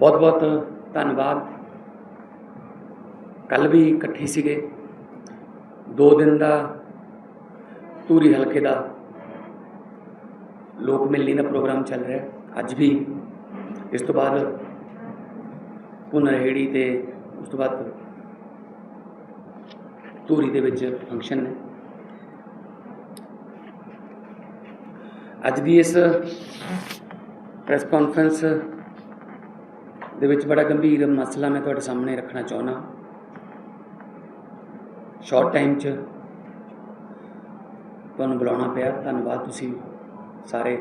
ਬਹੁਤ ਬਹੁਤ ਧੰਨਵਾਦ। ਕੱਲ ਵੀ ਇਕੱਠੇ ਸੀਗੇ। ਦੋ ਦਿਨ ਦਾ ਧੂਰੀ ਹਲਕੇ ਦਾ ਲੋਕ ਮਿਲਣੀ ਦਾ ਪ੍ਰੋਗਰਾਮ ਚੱਲ ਰਿਹਾ। ਅੱਜ ਵੀ ਇਸ ਤੋਂ ਬਾਅਦ ਪੁਨਰਹੇੜੀ ਤੇ ਉਸ ਤੋਂ ਬਾਅਦ ਧੂਰੀ ਦੇ ਵਿੱਚ ਫੰਕਸ਼ਨ ਨੇ। ਅੱਜ ਦੀ ਇਸ ਪ੍ਰੈਸ ਕਾਨਫਰੰਸ ਦੇ ਵਿੱਚ ਬੜਾ ਗੰਭੀਰ ਮਸਲਾ ਮੈਂ ਤੁਹਾਡੇ ਸਾਹਮਣੇ ਰੱਖਣਾ ਚਾਹੁੰਦਾ। ਸ਼ਾਰਟ ਟਾਈਮ 'ਚ ਤੁਹਾਨੂੰ ਬੁਲਾਉਣਾ ਪਿਆ। ਧੰਨਵਾਦ ਤੁਸੀਂ ਸਾਰੇ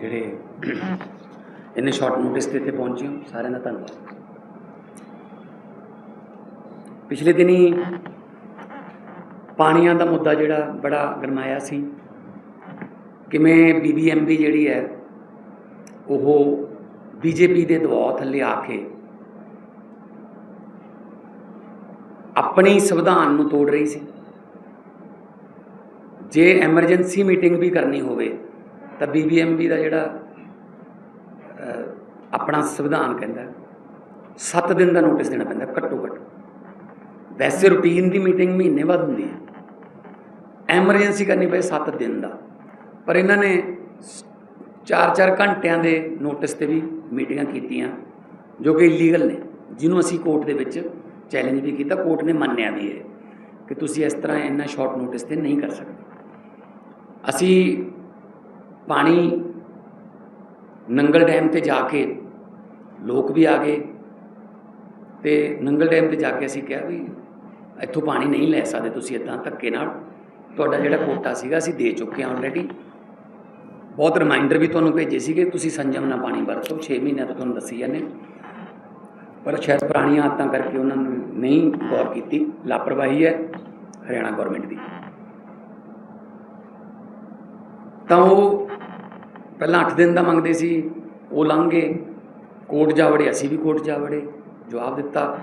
ਜਿਹੜੇ ਇੰਨੇ ਸ਼ਾਰਟ ਨੋਟਿਸ ਤੇ ਇੱਥੇ ਪਹੁੰਚੇ ਹੋ। ਸਾਰਿਆਂ ਦਾ ਧੰਨਵਾਦ। ਪਿਛਲੇ ਦਿਨੀ ਪਾਣੀਆਂ ਦਾ ਮੁੱਦਾ ਜਿਹੜਾ ਬੜਾ ਗਰਮਾਇਆ ਸੀ। ਕਿਵੇਂ ਬੀਬੀਐਮਬੀ ਜਿਹੜੀ ਹੈ, ਉਹ ਬੀਜੇਪੀ ਦੇ ਦਬਾਅ ਥੱਲੇ ਆ ਕੇ ਆਪਣੀ ਸੰਵਿਧਾਨ ਨੂੰ ਤੋੜ ਰਹੀ ਸੀ। ਜੇ ਐਮਰਜੈਂਸੀ ਮੀਟਿੰਗ ਵੀ ਕਰਨੀ ਹੋਵੇ, ਤਾਂ ਬੀਬੀਐਮਬੀ ਦਾ ਜਿਹੜਾ ਆਪਣਾ ਸੰਵਿਧਾਨ ਕਹਿੰਦਾ 7 ਦਿਨ ਦਾ ਨੋਟਿਸ ਦੇਣਾ ਪੈਂਦਾ ਘੱਟੋ ਘੱਟ ਵੈਸੇ ਰੂਟੀਨ ਦੀ ਮੀਟਿੰਗ ਮਹੀਨੇ ਬਾਅਦ ਹੁੰਦੀ ਹੈ। ਐਮਰਜੈਂਸੀ ਕਰਨੀ ਪਏ 7 ਦਿਨ ਦਾ। ਪਰ ਇਹਨਾਂ ਨੇ 4-4 ਘੰਟਿਆਂ ਦੇ ਨੋਟਿਸ ਤੇ ਵੀ ਮੀਟਿੰਗਾਂ ਕੀਤੀਆਂ, ਜੋ ਕਿ ਇਲੀਗਲ ਨੇ, ਜਿਹਨੂੰ ਅਸੀਂ ਕੋਰਟ ਦੇ ਵਿੱਚ ਚੈਲੰਜ ਵੀ ਕੀਤਾ ਕੋਰਟ ਨੇ ਮੰਨਿਆ ਵੀ ਹੈ ਕਿ ਤੁਸੀਂ ਇਸ ਤਰ੍ਹਾਂ ਇੰਨਾ ਸ਼ਾਰਟ ਨੋਟਿਸ ਤੇ ਨਹੀਂ ਕਰ ਸਕਦੇ। ਅਸੀਂ ਪਾਣੀ ਨੰਗਲ ਡੈਮ ਤੇ ਜਾ ਕੇ ਲੋਕ ਵੀ ਆ ਗਏ, ਤੇ ਨੰਗਲ ਡੈਮ ਤੇ ਜਾ ਕੇ ਅਸੀਂ ਕਿਹਾ ਵੀ ਇੱਥੋਂ ਪਾਣੀ ਨਹੀਂ ਲੈ ਸਕਦੇ ਤੁਸੀਂ ਇਦਾਂ ਧੱਕੇ ਨਾਲ, ਤੁਹਾਡਾ ਜਿਹੜਾ ਕੋਟਾ ਸੀਗਾ ਅਸੀਂ ਦੇ ਚੁੱਕੇ ਹਾਂ ਆਲਰੇਡੀ ਬਹੁਤ ਰਿਮਾਈਂਡਰ ਵੀ ਤੁਹਾਨੂੰ ਭੇਜੇ ਸੀਗੇ, ਤੁਸੀਂ ਸੰਜਮ ਨਾਲ ਪਾਣੀ ਵਰਤੋ 6 ਮਹੀਨਿਆਂ ਤੋਂ ਤੁਹਾਨੂੰ ਦੱਸੀ ਜਾਂਦੇ ਪਰ ਸ਼ਾਇਦ ਪੁਰਾਣੀਆਂ ਆਦਤਾਂ ਕਰਕੇ ਉਹਨਾਂ ਨੂੰ ਨਹੀਂ ਗੌਰ ਕੀਤੀ। ਲਾਪਰਵਾਹੀ ਹੈ ਹਰਿਆਣਾ ਗਵਰਨਮੈਂਟ ਦੀ। ਤਾਂ ਉਹ ਪਹਿਲਾਂ 8 ਦਿਨ ਦਾ ਮੰਗਦੇ ਸੀ, ਉਹ ਲੰਘ। ਗਏ ਕੋਰਟ ਜਾ ਵੜੇ, ਅਸੀਂ ਵੀ ਕੋਰਟ ਜਾ ਵੜੇ, ਜਵਾਬ ਦਿੱਤਾ।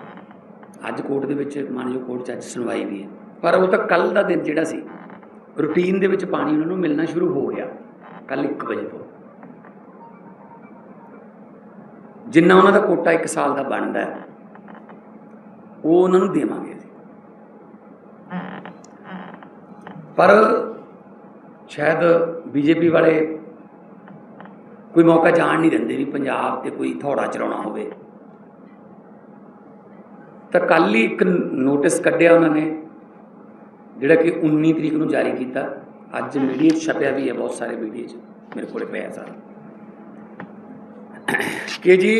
ਅੱਜ ਕੋਰਟ ਦੇ ਵਿੱਚ ਮਾਨਯੋਗ ਕੋਰਟ 'ਚ ਅੱਜ ਸੁਣਵਾਈ ਵੀ ਹੈ। ਪਰ ਉਹ ਤਾਂ ਕੱਲ ਦਾ ਦਿਨ ਜਿਹੜਾ ਸੀ, ਰੂਟੀਨ ਦੇ ਵਿੱਚ ਪਾਣੀ ਉਹਨਾਂ ਨੂੰ ਮਿਲਣਾ ਸ਼ੁਰੂ ਹੋ ਗਿਆ। ਕੱਲ 1 ਵਜੇ ਤੋਂ। ਜਿੰਨਾ ਉਹਨਾਂ ਦਾ ਕੋਟਾ 1 ਸਾਲ ਦਾ ਬਣਦਾ ਹੈ, ਉਹ ਉਹਨਾਂ ਨੂੰ ਦੇਵਾਂਗੇ ਪਰ ਸ਼ਾਇਦ ਬੀਜੇਪੀ ਵਾਲੇ ਕੋਈ ਮੌਕਾ ਜਾਣ ਨਹੀਂ ਦਿੰਦੇ ਵੀ ਪੰਜਾਬ ਤੇ ਕੋਈ ਥੋੜਾ ਚਲਾਉਣਾ ਹੋਵੇ। ਤਾਂ ਕੱਲ ਹੀ ਇੱਕ ਨੋਟਿਸ ਕੱਢਿਆ ਉਹਨਾਂ ਨੇ, ਜਿਹੜਾ ਕਿ 19 ਤਰੀਕ ਨੂੰ ਜਾਰੀ ਕੀਤਾ। ਅੱਜ ਮੀਡੀਆ 'ਚ ਛਪਿਆ ਵੀ ਹੈ ਬਹੁਤ ਸਾਰੇ ਮੀਡੀਆ 'ਚ, ਮੇਰੇ ਕੋਲੇ ਪਿਆ ਸਾਰਾ। ਕਿ ਜੀ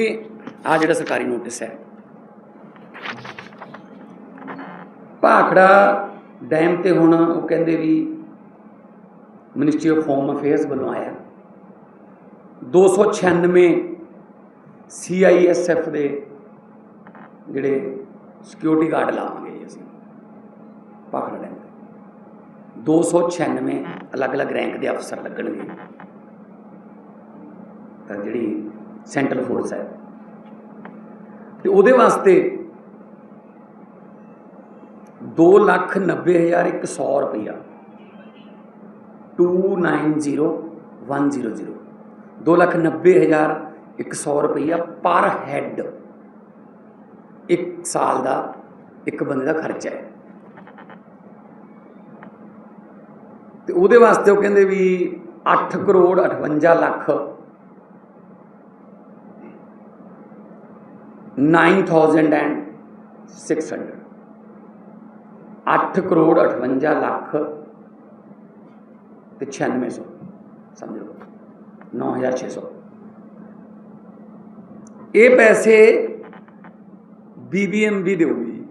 ਆ ਜਿਹੜਾ ਸਰਕਾਰੀ ਨੋਟਿਸ ਹੈ, ਭਾਖੜਾ ਡੈਮ ਤੇ ਹੁਣ ਉਹ ਕਹਿੰਦੇ ਵੀ ਮਿਨਿਸਟਰੀ ਆਫ ਹੋਮ ਅਫੇਅਰਸ ਵੱਲੋਂ ਆਇਆ। 296 ਸੀਆਈਐਸਐਫ ਦੇ ਜਿਹੜੇ ਸਿਕਿਉਰਿਟੀ ਗਾਰਡ ਲਾਵਾਂਗੇ ਜੀ ਅਸੀਂ, ਭਾਖੜਾ 296 ਅਲੱਗ-ਅਲੱਗ ਰੈਂਕ ਦੇ ਅਫਸਰ ਲੱਗਣਗੇ। ਤਾਂ ਜਿਹੜੀ ਸੈਂਟਰਲ ਫੋਰਸ ਹੈ। ਤੇ ਉਹਦੇ ਵਾਸਤੇ 290100 ਰੁਪਇਆ 290100 290100 ਰੁਪਇਆ ਪਰ ਹੈੱਡ। ਇੱਕ ਸਾਲ ਦਾ ਇੱਕ ਬੰਦੇ ਦਾ ਖਰਚਾ ਹੈ। ਤੇ ਉਹਦੇ ਵਾਸਤੇ ਉਹ ਕਹਿੰਦੇ ਵੀ 8 ਕਰੋੜ 58 ਲੱਖ 9600 8 ਕਰੋੜ 58 ਲੱਖ ਤੇ 9600 ਸਮਝ ਲਓ 9600 ਇਹ ਪੈਸੇ ਬੀਬੀਐਮਬੀ ਦੇਊਗੀ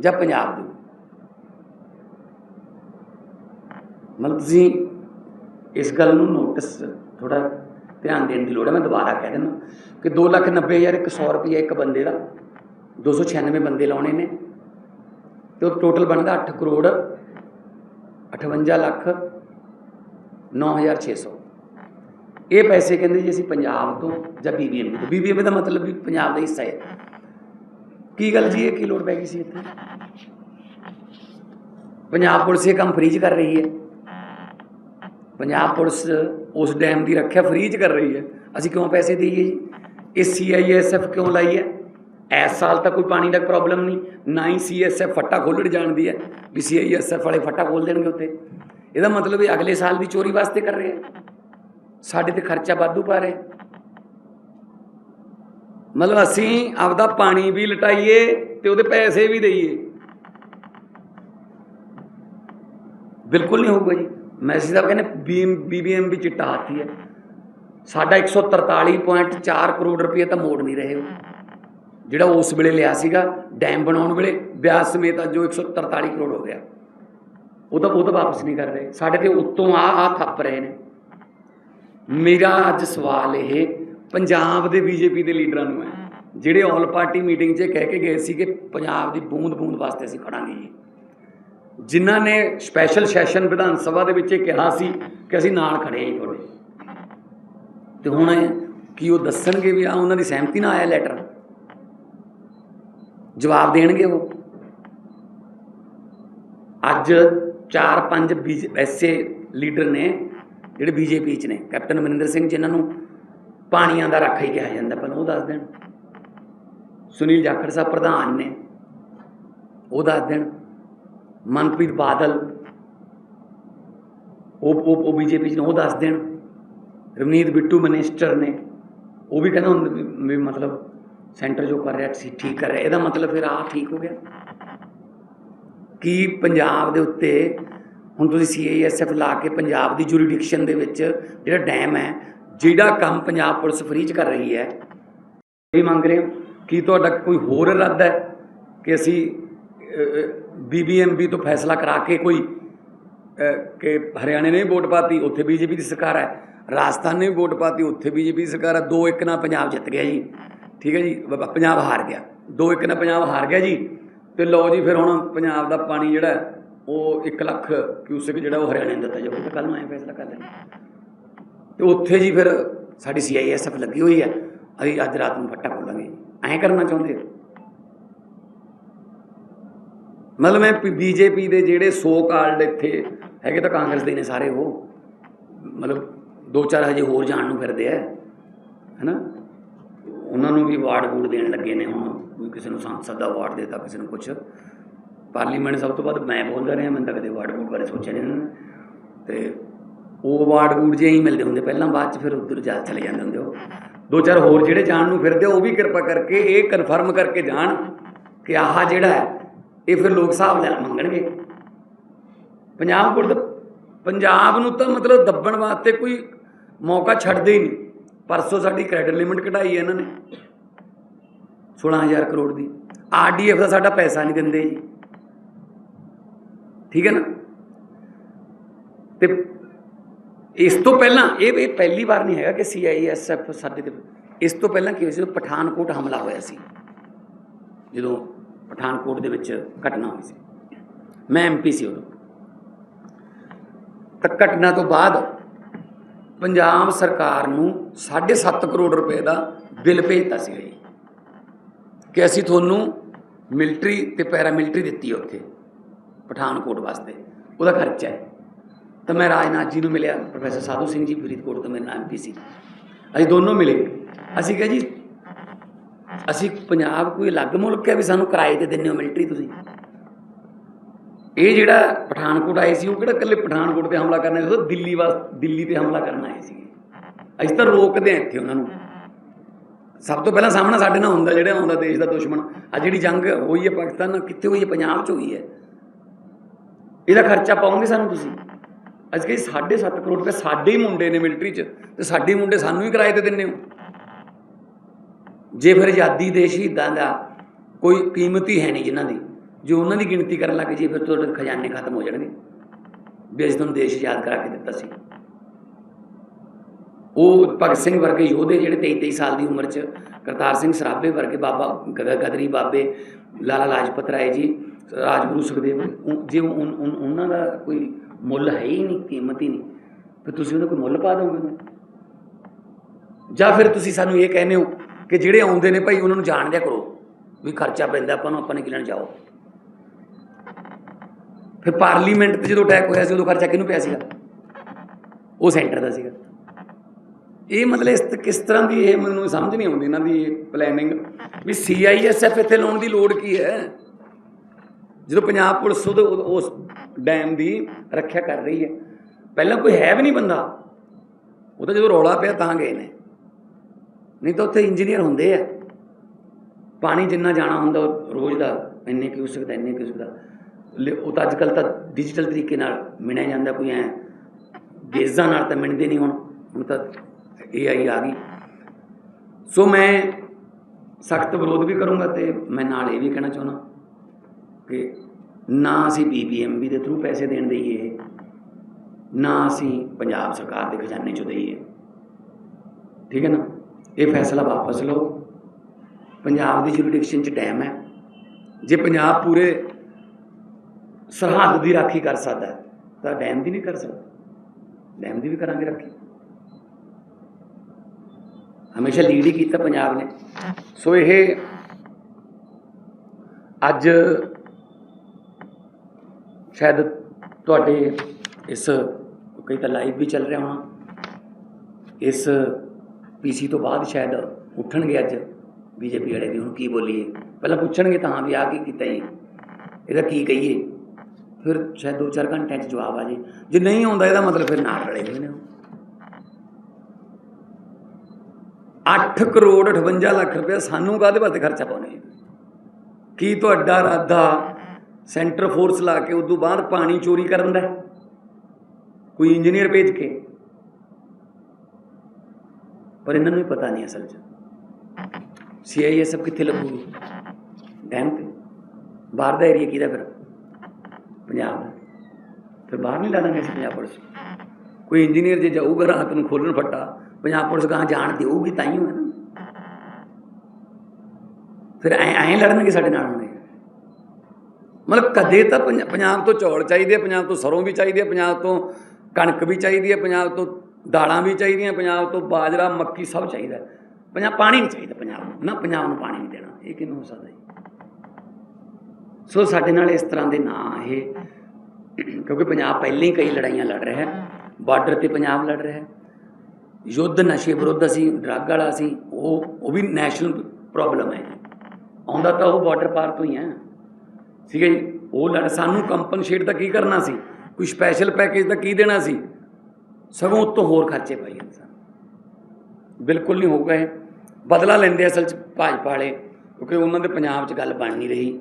ਜਾਂ ਪੰਜਾਬ ਦੇ? ਮਤਲਬ ਤੁਸੀਂ ਇਸ ਗੱਲ ਨੂੰ ਨੋਟਿਸ ਥੋੜਾ ਧਿਆਨ ਦੇਣ ਦੀ ਲੋੜ ਹੈ, ਮੈਂ ਦੁਬਾਰਾ ਕਹਿ ਦਿੰਦਾ। ਕਿ 290100 ਰੁਪਏ ਇੱਕ ਬੰਦੇ ਦਾ 296 ਬੰਦੇ ਲਾਉਣੇ ਨੇ। ਤੇ ਉਹ ਟੋਟਲ ਬਣਦਾ 8 ਕਰੋੜ 58 ਲੱਖ 9600 ਇਹ ਪੈਸੇ ਕਹਿੰਦੇ ਜੀ ਅਸੀਂ ਪੰਜਾਬ ਤੋਂ ਜਾਂ ਬੀਬੀਐਮਬੀ ਤੋਂ। ਬੀਬੀਐਮਬੀ ਦਾ ਮਤਲਬ ਵੀ ਪੰਜਾਬ ਦਾ ਹਿੱਸਾ ਹੈ। ਕੀ ਗੱਲ ਜੀ, ਇਹ ਕੀ ਲੋੜ ਪੈ ਗਈ ਸੀ ਇੱਥੇ? ਪੰਜਾਬ ਪੁਲਿਸ ਇਹ ਕੰਮ ਫ੍ਰੀ 'ਚ ਕਰ ਰਹੀ ਹੈ। ਪੰਜਾਬ ਪੁਲਿਸ ਉਸ ਡੈਮ ਦੀ ਰੱਖਿਆ ਫ੍ਰੀ ਚ ਕਰ ਰਹੀ ਹੈ। ਅਸੀਂ ਕਿਉਂ ਪੈਸੇ ਦੇਈਏ ਜੀ? ਇਹ ਸੀਆਈਐਸਐਫ ਕਿਉਂ ਲਾਈ ਹੈ? ਇਸ ਸਾਲ ਤਾਂ ਕੋਈ ਪਾਣੀ ਦਾ ਪ੍ਰੋਬਲਮ ਨਹੀਂ। ਨਾ ਹੀ ਸੀਐਸਐਫ ਫੱਟਾ ਖੋਲ੍ਹਣ ਜਾਣਦੀ ਹੈ ਵੀ ਸੀਆਈਐਸਐਫ ਵਾਲੇ ਫੱਟਾ ਖੋਲ ਦੇਣਗੇ ਉੱਤੇ ਇਹਦਾ ਮਤਲਬ ਇਹ ਅਗਲੇ ਸਾਲ ਦੀ ਚੋਰੀ ਵਾਸਤੇ ਕਰ ਰਹੇ ਆ ਸਾਡੇ ਤੇ ਖਰਚਾ ਵਾਧੂ ਪਾ ਰਹੇ ਮਤਲਬ ਅਸੀਂ ਆਪਦਾ ਪਾਣੀ ਵੀ ਲਟਾਈਏ ਤੇ ਉਹਦੇ ਪੈਸੇ ਵੀ ਦਈਏ। ਬਿਲਕੁਲ ਨਹੀਂ ਹੋਊਗਾ ਜੀ। ਮੈਸੀ ਸਾਹਿਬ ਕਹਿੰਦੇ ਬੀਬੀਐਮ ਵੀ ਚਿੱਟਾ ਹਾਥੀ ਹੈ। ਸਾਡਾ 143.4 ਕਰੋੜ ਰੁਪਏ ਤਾਂ ਮੋੜ ਨਹੀਂ ਰਹੇ ਉਹ। ਜਿਹੜਾ ਉਸ ਵੇਲੇ ਲਿਆ ਸੀਗਾ, ਡੈਮ ਬਣਾਉਣ ਵੇਲੇ ਵਿਆਜ ਸਮੇਤ ਅੱਜ ਜੋ 143 ਕਰੋੜ ਹੋ ਗਿਆ। ਉਹ ਤਾਂ ਉਹ ਤਾਂ ਵਾਪਸ ਨਹੀਂ ਕਰ ਰਹੇ। ਸਾਡੇ ਤੇ ਉੱਤੋਂ ਆ ਆ ਥੱਪ ਰਹੇ ਨੇ। ਮੇਰਾ ਅੱਜ ਸਵਾਲ ਇਹ, ਪੰਜਾਬ ਦੇ ਬੀਜੇਪੀ ਦੇ ਲੀਡਰਾਂ ਨੂੰ ਹੈ, ਜਿਹੜੇ ਆਲ ਪਾਰਟੀ ਮੀਟਿੰਗ 'ਚ ਕਹਿ ਕੇ ਗਏ ਸੀ ਕਿ ਪੰਜਾਬ ਦੀ ਬੂੰਦ ਬੂੰਦ ਵਾਸਤੇ ਅਸੀਂ ਖੜਾਂਗੇ। ਜੀ ਜਿਨ੍ਹਾਂ ਨੇ ਸਪੈਸ਼ਲ ਸੈਸ਼ਨ ਵਿਧਾਨ ਸਭਾ ਦੇ ਵਿੱਚ ਇਹ ਕਿਹਾ ਸੀ ਕਿ ਅਸੀਂ ਨਾਲ ਖੜੇ ਹਾਂ ਜੀ ਤੁਹਾਡੇ। ਤੇ ਹੁਣ ਕੀ ਉਹ ਦੱਸਣਗੇ ਵੀ ਆ, ਉਹਨਾਂ ਦੀ ਸਹਿਮਤੀ ਨਾਲ ਆਇਆ ਲੈਟਰ ਜਵਾਬ ਦੇਣਗੇ ਉਹ? ਅੱਜ 4-5 ਐਸੇ ਲੀਡਰ ਨੇ, ਜਿਹੜੇ ਬੀਜੇਪੀ ਚ ਨੇ, ਕੈਪਟਨ ਅਮਰਿੰਦਰ ਸਿੰਘ ਜਿਨ੍ਹਾਂ ਨੂੰ ਪਾਣੀਆਂ ਦਾ ਰਾਖਾ ਹੀ ਕਿਹਾ ਜਾਂਦਾ, ਪਹਿਲਾਂ ਉਹ ਦੱਸ ਦੇਣ। ਸੁਨੀਲ ਜਾਖੜ ਸਾਹਿਬ ਪ੍ਰਧਾਨ ਨੇ, ਉਹ ਦੱਸ ਦੇਣ। ਮਨਪ੍ਰੀਤ ਬਾਦਲ। ਉਹ ਉਹ ਉਹ ਬੀਜੇਪੀ ਚ ਨੇ, ਉਹ ਦੱਸ ਦੇਣ। ਰਵਨੀਤ ਬਿੱਟੂ ਮਿਨਿਸਟਰ ਨੇ। ਉਹ ਵੀ ਕਹਿੰਦਾ ਹੁੰਦਾ ਵੀ ਵੀ ਮਤਲਬ ਸੈਂਟਰ ਜੋ ਕਰ ਰਿਹਾ ਸੀ ਠੀਕ ਕਰ ਰਿਹਾ। ਇਹਦਾ ਮਤਲਬ ਫਿਰ ਆਹ ਠੀਕ ਹੋ ਗਿਆ। ਕੀ ਪੰਜਾਬ ਦੇ ਉੱਤੇ ਹੁਣ ਤੁਸੀਂ ਸੀਆਈਐਸਐਫ ਲਾ ਕੇ ਪੰਜਾਬ ਦੀ ਜੁਰੀਡਿਕਸ਼ਨ ਦੇ ਵਿੱਚ ਜਿਹੜਾ ਡੈਮ ਹੈ, ਜਿਹੜਾ ਕੰਮ ਪੰਜਾਬ ਪੁਲਿਸ ਫ੍ਰੀ ਚ ਕਰ ਰਹੀ ਹੈ, ਇਹ ਮੰਗ ਰਹੇ ਹੋ? ਕੀ ਤੁਹਾਡਾ ਕੋਈ ਹੋਰ ਇਰਾਦਾ ਹੈ ਕਿ ਅਸੀਂ ਬੀਬੀਐਮਬੀ ਤੋਂ ਫੈਸਲਾ ਕਰਾ ਕੇ ਕੋਈ ਕਿ ਹਰਿਆਣੇ ਨੇ ਵੀ ਵੋਟ ਪਾਤੀ, ਉੱਥੇ ਬੀਜੇਪੀ ਦੀ ਸਰਕਾਰ ਹੈ। ਰਾਜਸਥਾਨ ਨੇ ਵੀ ਵੋਟ ਪਾਤੀ, ਉੱਥੇ ਬੀਜੇਪੀ ਦੀ ਸਰਕਾਰ ਹੈ। ਦੋ ਇੱਕ ਨਾਲ ਪੰਜਾਬ ਜਿੱਤ ਗਿਆ ਜੀ। ਠੀਕ ਹੈ ਜੀ? ਬ- ਪੰਜਾਬ ਹਾਰ ਗਿਆ। ਦੋ ਇੱਕ ਨਾਲ ਪੰਜਾਬ ਹਾਰ ਗਿਆ ਜੀ। ਤੇ ਲਓ ਜੀ ਫਿਰ ਹੁਣ ਪੰਜਾਬ ਦਾ ਪਾਣੀ ਜਿਹੜਾ ਉਹ 1 ਲੱਖ ਕਿਊਸਿਕ ਜਿਹੜਾ ਉਹ ਹਰਿਆਣੇ ਨੂੰ ਦਿੱਤਾ ਜਾਊਗਾ। ਤਾਂ ਕੱਲ ਨੂੰ ਐਂ ਫੈਸਲਾ ਕਰ ਲੈਣਾ ਤੇ ਉੱਥੇ ਜੀ ਫਿਰ ਸਾਡੀ ਸੀਆਈਐਸਐਫ ਲੱਗੀ ਹੋਈ ਹੈ। ਅਸੀਂ ਅੱਜ ਰਾਤ ਨੂੰ ਫੱਟਾ ਖੋਲਾਂਗੇ। ਐਂ ਕਰਨਾ ਚਾਹੁੰਦੇ ਹੋ? ਮਤਲਬ ਮੈਂ ਬੀਜੇਪੀ ਦੇ ਜਿਹੜੇ ਸੋ ਕਾਲਡ ਇੱਥੇ ਹੈਗੇ ਤਾਂ ਕਾਂਗਰਸ ਦੇ ਨੇ ਸਾਰੇ ਉਹ। ਮਤਲਬ ਦੋ ਚਾਰ ਹਜੇ ਹੋਰ ਜਾਣ ਨੂੰ ਫਿਰਦੇ ਆ ਹੈਨਾ? ਉਹਨਾਂ ਨੂੰ ਵੀ ਅਵਾਰਡ ਵੂਡ ਦੇਣ ਲੱਗੇ ਨੇ ਹੁਣ ਕੋਈ ਕਿਸੇ ਨੂੰ ਸੰਸਦ ਦਾ ਅਵਾਰਡ ਦੇਤਾ ਕਿਸੇ ਨੂੰ ਕੁਛ। ਪਾਰਲੀਮੈਂਟ ਸਭ ਤੋਂ ਵੱਧ ਮੈਂ ਬੋਲਦਾ ਰਿਹਾ ਮੈਂ ਤਾਂ ਕਦੇ ਅਵਾਰਡ ਵੂਡ ਬਾਰੇ ਸੋਚਿਆ ਨਹੀਂ ਇਹਨਾਂ ਤੇ ਉਹ ਅਵਾਰਡ ਵੂਡ ਜੇ ਹੀ ਮਿਲਦੇ ਹੁੰਦੇ ਪਹਿਲਾਂ ਬਾਅਦ ਚ ਫਿਰ ਉੱਧਰ ਜਾ ਚਲੇ ਜਾਂਦੇ ਹੁੰਦੇ ਉਹ। ਦੋ ਚਾਰ ਹੋਰ ਜਿਹੜੇ ਜਾਣ ਨੂੰ ਫਿਰਦੇ ਆ, ਉਹ ਵੀ ਕਿਰਪਾ ਕਰਕੇ ਇਹ ਕਨਫਰਮ ਕਰਕੇ ਜਾਣ ਕਿ ਆਹ ਜਿਹੜਾ ਹੈ ਇਹ ਫਿਰ ਲੋਕ ਹਿਸਾਬ ਲੈ ਮੰਗਣਗੇ। ਪੰਜਾਬ ਕੋਲ ਤਾਂ ਪੰਜਾਬ ਨੂੰ ਤਾਂ ਮਤਲਬ ਦੱਬਣ ਵਾਸਤੇ ਕੋਈ ਮੌਕਾ ਛੱਡਦੇ ਹੀ ਨਹੀਂ। ਪਰਸੋਂ ਸਾਡੀ ਕ੍ਰੈਡਿਟ ਲਿਮਿਟ ਘਟਾਈ ਹੈ ਇਹਨਾਂ ਨੇ। 16000 ਕਰੋੜ ਦੀ। ਆਰਡੀਐਫ ਦਾ ਸਾਡਾ ਪੈਸਾ ਨਹੀਂ ਦਿੰਦੇ ਜੀ। ਠੀਕ ਹੈ ਨਾ? ਤੇ ਇਸ ਤੋਂ ਪਹਿਲਾਂ ਇਹ ਇਹ ਪਹਿਲੀ ਵਾਰ ਨਹੀਂ ਹੈਗਾ ਕਿ ਸੀਆਈਐਸਐਫ ਸਾਡੇ ਤੇ ਇਸ ਤੋਂ ਪਹਿਲਾਂ ਕੀ ਹੋਇਆ ਸੀ ਜਦੋਂ ਪਠਾਨਕੋਟ ਹਮਲਾ ਹੋਇਆ ਸੀ। ਜਦੋਂ ਪਠਾਨਕੋਟ ਦੇ ਵਿੱਚ ਘਟਨਾ ਹੋਈ ਸੀ। ਮੈਂ ਐਮਪੀ ਸੀ ਉਦੋਂ। ਤਾਂ ਘਟਨਾ ਤੋਂ ਬਾਅਦ ਪੰਜਾਬ ਸਰਕਾਰ ਨੂੰ 7.5 ਕਰੋੜ ਰੁਪਏ ਦਾ ਬਿੱਲ ਭੇਜਤਾ ਸੀ ਜੀ, ਕਿ ਅਸੀਂ ਤੁਹਾਨੂੰ ਮਿਲਟਰੀ ਤੇ ਪੈਰਾਮਿਲਟਰੀ ਦਿੱਤੀ ਉੱਥੇ, ਪਠਾਨਕੋਟ ਵਾਸਤੇ। ਉਹਦਾ ਖਰਚਾ ਹੈ। ਤਾਂ ਮੈਂ ਰਾਜਨਾਥ ਜੀ ਨੂੰ ਮਿਲਿਆ, ਪ੍ਰੋਫੈਸਰ ਸਾਧੂ ਸਿੰਘ ਜੀ, ਫਰੀਦਕੋਟ ਤੋਂ ਮੇਰੇ ਨਾਲ ਐਮਪੀ ਸੀ। ਅਸੀਂ ਦੋਨੋਂ ਮਿਲੇ। ਅਸੀਂ ਕਿਹਾ ਜੀ ਅਸੀਂ ਪੰਜਾਬ ਕੋਈ ਅਲੱਗ ਮੁਲਕ ਹੈ ਵੀ ਸਾਨੂੰ ਕਿਰਾਏ ਤੇ ਦਿੰਦੇ ਹੋ ਮਿਲਟਰੀ ਤੁਸੀਂ? ਇਹ ਜਿਹੜਾ ਪਠਾਨਕੋਟ ਆਏ ਸੀ, ਉਹ ਕਿਹੜਾ ਇਕੱਲੇ ਪਠਾਨਕੋਟ ਤੇ ਹਮਲਾ ਕਰਨਾ ਸੀ? ਉਹ ਦਿੱਲੀ ਵਾਸ, ਦਿੱਲੀ ਤੇ ਹਮਲਾ ਕਰਨ ਆਏ ਸੀ। ਅਸੀਂ ਤਾਂ ਰੋਕਦੇ ਹਾਂ ਇੱਥੇ ਉਹਨਾਂ ਨੂੰ। ਸਭ ਤੋਂ ਪਹਿਲਾਂ ਸਾਹਮਣਾ ਸਾਡੇ ਨਾਲ ਹੁੰਦਾ, ਜਿਹੜਾ ਆਉਂਦਾ ਦੇਸ਼ ਦਾ ਦੁਸ਼ਮਣ। ਆ ਜਿਹੜੀ ਜੰਗ ਹੋਈ ਹੈ ਪਾਕਿਸਤਾਨ ਨਾਲ, ਕਿੱਥੇ ਹੋਈ ਹੈ? ਪੰਜਾਬ 'ਚ ਹੋਈ ਹੈ। ਇਹਦਾ ਖਰਚਾ ਪਾਉਂਗੇ ਸਾਨੂੰ ਤੁਸੀਂ? ਅੱਜ ਕਿ 7.5 ਕਰੋੜ ਰੁਪਏ ਸਾਡੇ ਹੀ ਮੁੰਡੇ ਨੇ ਮਿਲਟਰੀ 'ਚ, ਤੇ ਸਾਡੇ ਮੁੰਡੇ ਸਾਨੂੰ ਹੀ ਕਿਰਾਏ ਤੇ ਦਿੰਦੇ ਹੋ। ਜੇ ਫਿਰ ਆਜ਼ਾਦੀ ਦੇ ਸ਼ਹੀਦਾਂ ਦਾ ਕੋਈ ਕੀਮਤ ਹੀ ਹੈ ਨਹੀਂ ਜਿਨ੍ਹਾਂ ਦੀ, ਜੋ ਉਹਨਾਂ ਦੀ ਗਿਣਤੀ ਕਰਨ ਲੱਗ ਜੇ ਫਿਰ ਤੁਹਾਡੇ ਖਜ਼ਾਨੇ ਖਤਮ ਹੋ ਜਾਣਗੇ। ਵੀ ਅਸੀਂ ਤੁਹਾਨੂੰ ਦੇਸ਼ ਆਜ਼ਾਦ ਕਰਾ ਕੇ ਦਿੱਤਾ ਸੀ। ਉਹ ਭਗਤ ਸਿੰਘ ਵਰਗੇ ਯੋਧੇ ਜਿਹੜੇ 23 23 ਸਾਲ ਦੀ ਉਮਰ 'ਚ, ਕਰਤਾਰ ਸਿੰਘ ਸਰਾਭੇ ਵਰਗੇ ਬਾਬਾ ਗ- ਗਦਰੀ ਬਾਬੇ, ਲਾਲਾ ਲਾਜਪਤ ਰਾਏ ਜੀ, ਰਾਜਗੁਰੂ ਸੁਖਦੇਵ ਜੇ ਉਹਨਾਂ ਦਾ ਕੋਈ ਮੁੱਲ ਹੈ ਹੀ ਨਹੀਂ, ਕੀਮਤ ਹੀ ਨਹੀਂ, ਫਿਰ ਤੁਸੀਂ ਉਹਦਾ ਕੋਈ ਮੁੱਲ ਪਾ ਦੋਗੇ ਜਾਂ ਫਿਰ ਤੁਸੀਂ ਸਾਨੂੰ ਇਹ ਕਹਿੰਦੇ ਹੋ ਕਿ ਜਿਹੜੇ ਆਉਂਦੇ ਨੇ ਭਾਈ ਉਹਨਾਂ ਨੂੰ ਜਾਣ ਦਿਆ ਕਰੋ ਵੀ ਖਰਚਾ ਪੈਂਦਾ, ਆਪਾਂ ਨੂੰ, ਆਪਾਂ ਨੇ ਕੀ ਲੈਣ ਜਾਓ। ਫਿਰ ਪਾਰਲੀਮੈਂਟ ਤੇ ਜਦੋਂ ਅਟੈਕ ਹੋਇਆ ਸੀ, ਉਦੋਂ ਖਰਚਾ ਕਿਹਨੂੰ ਪਿਆ ਸੀਗਾ? ਉਹ ਸੈਂਟਰ ਦਾ ਸੀਗਾ। ਇਹ ਮਤਲਬ ਇਸ ਕਿਸ ਤਰ੍ਹਾਂ ਦੀ ਇਹ ਮੈਨੂੰ ਸਮਝ ਨਹੀਂ ਆਉਂਦੀ ਇਹਨਾਂ ਦੀ ਪਲੈਨਿੰਗ ਵੀ ਸੀਆਈਐਸਐਫ ਇੱਥੇ ਲਾਉਣ ਦੀ ਲੋੜ ਕੀ ਹੈ? ਜਦੋਂ ਪੰਜਾਬ ਪੁਲਿਸ ਉਹਦੇ- ਉਸ ਡੈਮ ਦੀ ਰੱਖਿਆ ਕਰ ਰਹੀ ਹੈ। ਪਹਿਲਾਂ ਕੋਈ ਹੈ ਵੀ ਨਹੀਂ ਬੰਦਾ। ਉਹ ਤਾਂ ਜਦੋਂ ਰੌਲਾ ਪਿਆ ਤਾਂ ਗਏ ਨੇ। ਨਹੀਂ ਤਾਂ ਉੱਥੇ ਇੰਜੀਨੀਅਰ ਹੁੰਦੇ ਆ। ਪਾਣੀ ਜਿੰਨਾ ਜਾਣਾ ਹੁੰਦਾ, ਉਹ ਰੋਜ਼ ਦਾ ਇੰਨੇ ਕਿਊਸਕ ਦਾ ਇੰਨੇ ਕਿਊਸਕ ਦਾ ਲ- ਉਹ ਤਾਂ ਅੱਜ ਕੱਲ ਤਾਂ ਡਿਜੀਟਲ ਤਰੀਕੇ ਨਾਲ ਮਿਣਿਆ ਜਾਂਦਾ, ਕੋਈ ਐ ਗੇਜ਼ਾਂ ਨਾਲ ਤਾਂ ਮਿਣਦੇ ਨਹੀਂ ਹੁਣ। ਹੁਣ ਤਾਂ ਏਆਈ ਆ ਗਈ। ਸੋ ਮੈਂ ਸਖਤ ਵਿਰੋਧ ਵੀ ਕਰੂੰਗਾ ਤੇ ਮੈਂ ਨਾਲ ਇਹ ਵੀ ਕਹਿਣਾ ਚਾਹੁੰਦਾ ਕਿ ਨਾ ਅਸੀਂ ਬੀਬੀਐਮਬੀ ਦੇ ਥਰੂ ਪੈਸੇ ਦੇਣ ਦਈਏ, ਨਾ ਅਸੀਂ ਪੰਜਾਬ ਸਰਕਾਰ ਦੇ ਖਜ਼ਾਨੇ ਚੋਂ ਦਈਏ। ਠੀਕ ਹੈ ਨਾ? ਇਹ ਫੈਸਲਾ ਵਾਪਸ ਲਓ ਪੰਜਾਬ ਦੀ ਜੁਰੀਡਿਕਸ਼ਨ ਚ ਡੈਮ ਹੈ ਜੇ ਪੰਜਾਬ ਪੂਰੇ ਸਰਹੱਦ ਦੀ ਰਾਖੀ ਕਰ ਸਕਦਾ ਹੈ, ਤਾਂ ਡੈਮ ਦੀ ਨਹੀਂ ਕਰ ਸਕਦਾ ਡੈਮ ਦੀ ਵੀ ਕਰਾਂਗੇ ਰਾਖੀ ਹਮੇਸ਼ਾ ਲੀਡ ਹੀ ਕੀਤਾ ਪੰਜਾਬ ਨੇ ਸੋ ਇਹ ਅੱਜ ਸ਼ਾਇਦ ਤੁਹਾਡੇ ਇਸ ਕਈ ਤਾਂ ਲਾਈਵ ਵੀ ਚੱਲ ਰਿਹਾ ਹੋਣਾ ਇਸ ਪੀਸੀ ਤੋਂ ਬਾਅਦ ਸ਼ਾਇਦ ਉੱਠਣਗੇ ਅੱਜ ਬੀਜੇਪੀ ਵਾਲੇ ਵੀ, ਹੁਣ ਕੀ ਬੋਲੀਏ? ਪਹਿਲਾਂ ਪੁੱਛਣਗੇ ਤਾਂ ਹਾਂ ਵੀ ਆ ਕੀ ਕੀਤਾ ਜੀ? ਇਹਦਾ ਕੀ ਕਹੀਏ? ਫਿਰ ਸ਼ਾਇਦ 2-4 ਘੰਟਿਆਂ 'ਚ ਜਵਾਬ ਆ ਜੇ। ਜੇ ਨਹੀਂ ਆਉਂਦਾ ਇਹਦਾ ਮਤਲਬ ਫਿਰ ਨਾਲ ਰਲੇ ਹੋਏ ਨੇ ਉਹ। 8 ਕਰੋੜ 58 ਲੱਖ ਰੁਪਏ ਸਾਨੂੰ ਕਾਹਦੇ ਵਾਸਤੇ ਖਰਚਾ ਪਾਉਣੇ ਕੀ ਤੁਹਾਡਾ ਇਰਾਦਾ ਸੈਂਟਰ ਫੋਰਸ ਲਾ ਕੇ ਉਦੋਂ ਬਾਅਦ ਪਾਣੀ ਚੋਰੀ ਕਰਨ ਦਾ ਕੋਈ ਇੰਜੀਨੀਅਰ ਭੇਜ ਕੇ? ਪਰ ਇਹਨਾਂ ਨੂੰ ਵੀ ਪਤਾ ਨਹੀਂ ਅਸਲ 'ਚ। ਸੀਆਈਐਸਐਫ ਕਿੱਥੇ ਲੱਗੂਗੀ? ਡੈਮ ਤੇ। ਬਾਹਰ ਦਾ ਏਰੀਆ ਕਿਹਦਾ ਫਿਰ? ਪੰਜਾਬ ਦਾ। ਫਿਰ ਬਾਹਰ ਨਹੀਂ ਲਾ ਦਾਂਗੇ ਅਸੀਂ ਪੰਜਾਬ ਪੁਲਿਸ। ਕੋਈ ਇੰਜੀਨੀਅਰ ਜੇ ਜਾਊਗਾ ਰਾਤ ਨੂੰ ਖੋਲਣ ਫੱਟਾ, ਪੰਜਾਬ ਪੁਲਿਸ ਗਾਂ ਜਾਣ ਦੇਊਗੀ ਤਾਂ ਹੀ ਹੋਣਾ। ਫਿਰ ਐ, ਐਂ ਲੜਨਗੇ ਸਾਡੇ ਨਾਲ ਹੁਣੇ ਮਤਲਬ ਕਦੇ ਤਾਂ ਪੰਜਾਬ ਤੋਂ ਚੌਲ ਚਾਹੀਦੇ ਪੰਜਾਬ ਤੋਂ ਸਰੋਂ ਵੀ ਚਾਹੀਦੀ ਹੈ ਪੰਜਾਬ ਤੋਂ ਕਣਕ ਵੀ ਚਾਹੀਦੀ ਹੈ ਪੰਜਾਬ ਤੋਂ ਦਾਲਾਂ ਵੀ ਚਾਹੀਦੀਆਂ, ਪੰਜਾਬ ਤੋਂ ਬਾਜਰਾ, ਮੱਕੀ ਸਭ ਚਾਹੀਦਾ। ਪੰਜਾਬ ਪਾਣੀ ਨਹੀਂ ਚਾਹੀਦਾ ਪੰਜਾਬ ਨੂੰ, ਨਾ ਪੰਜਾਬ ਨੂੰ ਪਾਣੀ ਨਹੀਂ ਦੇਣਾ, ਇਹ ਕਿਵੇਂ ਹੋ ਸਕਦਾ ਜੀ? ਸੋ ਸਾਡੇ ਨਾਲ ਇਸ ਤਰ੍ਹਾਂ ਦੇ ਨਾਂ ਇਹ, ਕਿਉਂਕਿ ਪੰਜਾਬ ਪਹਿਲਾਂ ਹੀ ਕਈ ਲੜਾਈਆਂ ਲੜ ਰਿਹਾ ਹੈ, ਬਾਰਡਰ ਤੇ ਪੰਜਾਬ ਲੜ ਰਿਹਾ ਹੈ। ਯੁੱਧ, ਨਸ਼ੇ ਵਿਰੁੱਧ ਅਸੀਂ, ਡਰੱਗ ਵਾਲਾ ਸੀ ਉਹ ਉਹ ਵੀ ਨੈਸ਼ਨਲ ਪ੍ਰੋਬਲਮ ਹੈ। ਆਉਂਦਾ ਤਾਂ ਉਹ ਬਾਰਡਰ ਪਾਰ ਤੋਂ ਹੀ ਹੈ। ਠੀਕ ਹੈ ਜੀ, ਉਹ ਲੜ, ਸਾਨੂੰ ਕੰਪਨਸੇਟ ਦਾ ਕੀ ਕਰਨਾ ਸੀ? ਕੋਈ ਸਪੈਸ਼ਲ ਪੈਕੇਜ ਦਾ ਕੀ ਦੇਣਾ ਸੀ? ਸਗੋਂ ਉੱਤੋਂ ਹੋਰ ਖਰਚੇ ਪਾਈ ਜਾਂਦੇ ਸਨ। ਬਿਲਕੁਲ ਨਹੀਂ ਹੋਊਗਾ ਇਹ ਬਦਲਾ ਲੈਂਦੇ ਅਸਲ 'ਚ ਭਾਜਪਾ ਵਾਲੇ, ਕਿਉਂਕਿ ਉਹਨਾਂ ਦੇ ਪੰਜਾਬ 'ਚ ਗੱਲ ਬਣ ਨਹੀਂ ਰਹੀ।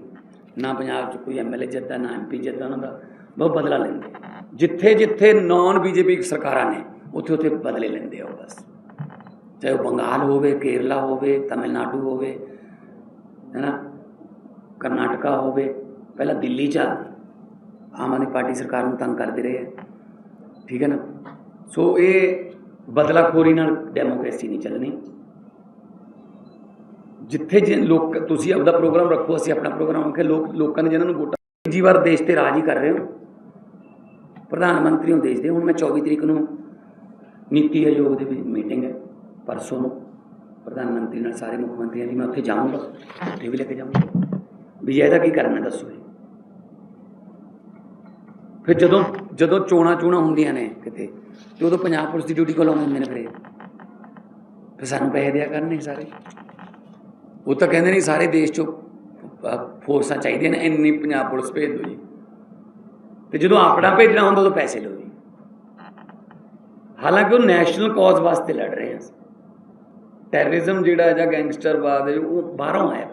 ਨਾ ਪੰਜਾਬ 'ਚ ਕੋਈ ਐਮਐਲਏ ਜਿੱਤਦਾ, ਨਾ ਐਮਪੀ ਜਿੱਤਦਾ ਉਹਨਾਂ ਦਾ। ਬਹੁਤ ਬਦਲਾ ਲੈਂਦੇ। ਜਿੱਥੇ ਜਿੱਥੇ ਨਾਨ ਬੀਜੇਪੀ ਸਰਕਾਰਾਂ ਨੇ, ਉੱਥੇ ਉੱਥੇ ਬਦਲੇ ਲੈਂਦੇ ਆ ਉਹ ਬਸ। ਚਾਹੇ ਉਹ ਬੰਗਾਲ ਹੋਵੇ, ਕੇਰਲਾ ਹੋਵੇ, ਤਮਿਲਨਾਡੂ ਹੋਵੇ ਹੈ ਨਾ ਕਰਨਾਟਕਾ ਹੋਵੇ, ਪਹਿਲਾਂ ਦਿੱਲੀ 'ਚ ਆਮ ਆਦਮੀ ਪਾਰਟੀ ਸਰਕਾਰ ਨੂੰ ਤੰਗ ਕਰਦੇ ਰਹੇ ਹੈ ਠੀਕ ਹੈ ਨਾ? ਸੋ ਇਹ ਬਦਲਾਖੋਰੀ ਨਾਲ ਡੈਮੋਕ੍ਰੇਸੀ ਨਹੀਂ ਚੱਲਣੀ। ਜਿੱਥੇ ਜੇ ਲੋਕ, ਤੁਸੀਂ ਆਪਦਾ ਪ੍ਰੋਗਰਾਮ ਰੱਖੋ, ਅਸੀਂ ਆਪਣਾ ਪ੍ਰੋਗਰਾਮ ਰੱਖੇ, ਲੋਕ, ਲੋਕਾਂ ਨੇ ਜਿਹਨਾਂ ਨੂੰ ਵੋਟਾਂ ਤੀਜੀ ਵਾਰ ਦੇਸ਼ ਤੇ ਰਾਜ ਹੀ ਕਰ ਰਹੇ ਹੋ ਪ੍ਰਧਾਨ ਮੰਤਰੀ ਹੋ ਦੇਸ਼ ਦੇ, ਹੁਣ ਮੈਂ 24 ਤਰੀਕ ਨੂੰ ਨੀਤੀ ਆਯੋਗ ਦੇ ਵਿੱਚ ਮੀਟਿੰਗ ਹੈ, ਪਰਸੋਂ ਨੂੰ। ਪ੍ਰਧਾਨ ਮੰਤਰੀ ਨਾਲ ਸਾਰੇ ਮੁੱਖ ਮੰਤਰੀਆਂ ਦੀ ਮੈਂ ਉੱਥੇ ਜਾਊਂਗਾ, ਉੱਥੇ ਵੀ ਲੈ ਕੇ ਜਾਊਂਗਾ। ਵੀ ਇਹਦਾ ਕੀ ਕਰਨਾ ਦੱਸੋ ਜੀ? ਫਿਰ ਜਦੋਂ ਜਦੋਂ ਚੋਣਾਂ ਚੋਣਾਂ ਹੁੰਦੀਆਂ ਨੇ ਕਿਤੇ, ਤੇ ਉਦੋਂ ਪੰਜਾਬ ਪੁਲਿਸ ਦੀ ਡਿਊਟੀ ਕੋਲ ਆਉਂਦੇ ਨੇ ਫਿਰ ਫਿਰ ਸਾਨੂੰ ਪੈਸੇ ਦਿਆ ਕਰਨੇ ਸਾਰੇ। ਉਹ ਤਾਂ ਕਹਿੰਦੇ ਨਹੀਂ ਸਾਰੇ ਦੇਸ਼ ਚੋਂ ਫੋਰਸਾਂ ਚਾਹੀਦੀਆਂ ਨੇ, ਇੰਨੀ ਪੰਜਾਬ ਪੁਲਿਸ ਭੇਜ ਦਿਓ ਜੀ। ਤੇ ਜਦੋਂ ਆਪਣਾ ਭੇਜਣਾ ਹੁੰਦਾ, ਉਦੋਂ ਪੈਸੇ ਲਓ ਜੀ। ਹਾਲਾਂਕਿ ਉਹ ਨੈਸ਼ਨਲ ਕਾਜ਼ ਵਾਸਤੇ ਲੜ ਰਹੇ ਆ। ਟੈਰਰਿਜ਼ਮ ਜਿਹੜਾ ਜਾਂ ਗੈਂਗਸਟਰਵਾਦ ਹੈ, ਉਹ ਬਾਹਰੋਂ ਆਇਆ।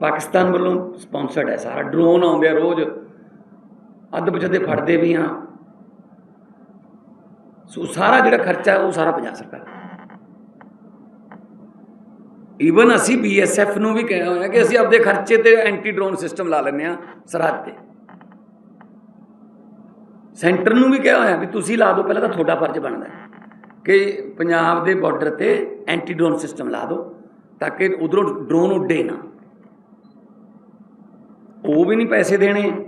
ਪਾਕਿਸਤਾਨ ਵੱਲੋਂ ਸਪਾਂਸਰਡ ਹੈ ਸਾਰਾ। ਡਰੋਨ ਆਉਂਦੇ ਆ ਰੋਜ਼। ਅੱਧ ਬਚਦੇ ਫੜਦੇ ਵੀ ਆ। ਸੋ ਸਾਰਾ ਜਿਹੜਾ ਖਰਚਾ ਉਹ ਸਾਰਾ ਪੰਜਾਬ ਸਰਕਾਰ ਈਵਨ ਅਸੀਂ ਬੀਐਸਐਫ ਨੂੰ ਵੀ ਕਿਹਾ ਹੋਇਆ ਕਿ ਅਸੀਂ ਆਪਦੇ ਖਰਚੇ ਤੇ ਐਂਟੀ ਡਰੋਨ ਸਿਸਟਮ ਲਾ ਲੈਂਦੇ ਆ ਸਰਹੱਦ ਤੇ। ਸੈਂਟਰ ਨੂੰ ਵੀ ਕਿਹਾ ਹੋਇਆ ਵੀ ਤੁਸੀਂ ਲਾ ਦਿਓ, ਪਹਿਲਾਂ ਤਾਂ ਤੁਹਾਡਾ ਫਰਜ਼ ਬਣਦਾ ਕਿ ਪੰਜਾਬ ਦੇ ਬਾਰਡਰ ਤੇ ਐਂਟੀ ਡਰੋਨ ਸਿਸਟਮ ਲਾ ਦਿਓ ਤਾਂ ਕਿ ਉਧਰੋਂ ਡਰੋਨ ਉੱਡੇ ਨਾ। ਉਹ ਵੀ ਨਹੀਂ ਪੈਸੇ ਦੇਣੇ।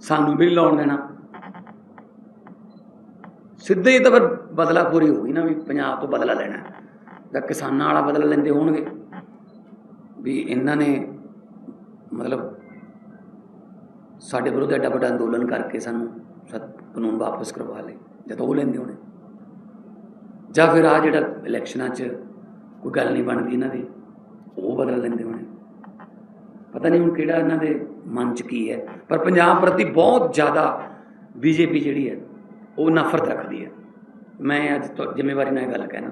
ਸਾਨੂੰ ਵੀ ਲਾਉਣ ਦੇਣਾ। ਸਿੱਧੇ ਹੀ ਤਾਂ ਫਿਰ ਬਦਲਾ ਬਦਲਾਖੋਰੀ ਹੋ ਗਈ ਨਾ ਵੀ ਪੰਜਾਬ ਤੋਂ ਬਦਲਾ ਲੈਣਾ। ਤਾਂ ਕਿਸਾਨਾਂ ਵਾਲਾ ਬਦਲਾ ਲੈਂਦੇ ਹੋਣਗੇ। ਵੀ ਇਹਨਾਂ ਨੇ ਮਤਲਬ ਸਾਡੇ ਵਿਰੁੱਧ ਐਡਾ ਵੱਡਾ ਅੰਦੋਲਨ ਕਰਕੇ ਸਾਨੂੰ ਸਤ ਕਾਨੂੰਨ ਵਾਪਸ ਕਰਵਾ ਲੇ ਜਦੋਂ ਉਹ ਲੈਂਦੇ ਹੋਣੇ। ਜਾਂ ਫਿਰ ਆ ਜਿਹੜਾ ਇਲੈਕਸ਼ਨਾਂ 'ਚ ਕੋਈ ਗੱਲ ਨਹੀਂ ਬਣਦੀ ਇਹਨਾਂ ਦੀ, ਉਹ ਬਦਲ ਲੈਂਦੇ ਹੋਣੇ। ਪਤਾ ਨਹੀਂ ਹੁਣ ਕਿਹੜਾ ਇਹਨਾਂ ਦੇ ਮਨ 'ਚ ਕੀ ਹੈ। ਪਰ ਪੰਜਾਬ ਪ੍ਰਤੀ ਬਹੁਤ ਜ਼ਿਆਦਾ ਬੀਜੇਪੀ ਜਿਹੜੀ ਹੈ, ਉਹ ਨਫ਼ਰਤ ਰੱਖਦੀ ਹੈ। ਮੈਂ ਅੱਜ ਤੋਂ ਜ਼ਿੰਮੇਵਾਰੀ ਨਾਲ ਇਹ ਗੱਲ ਕਹਿਣਾ।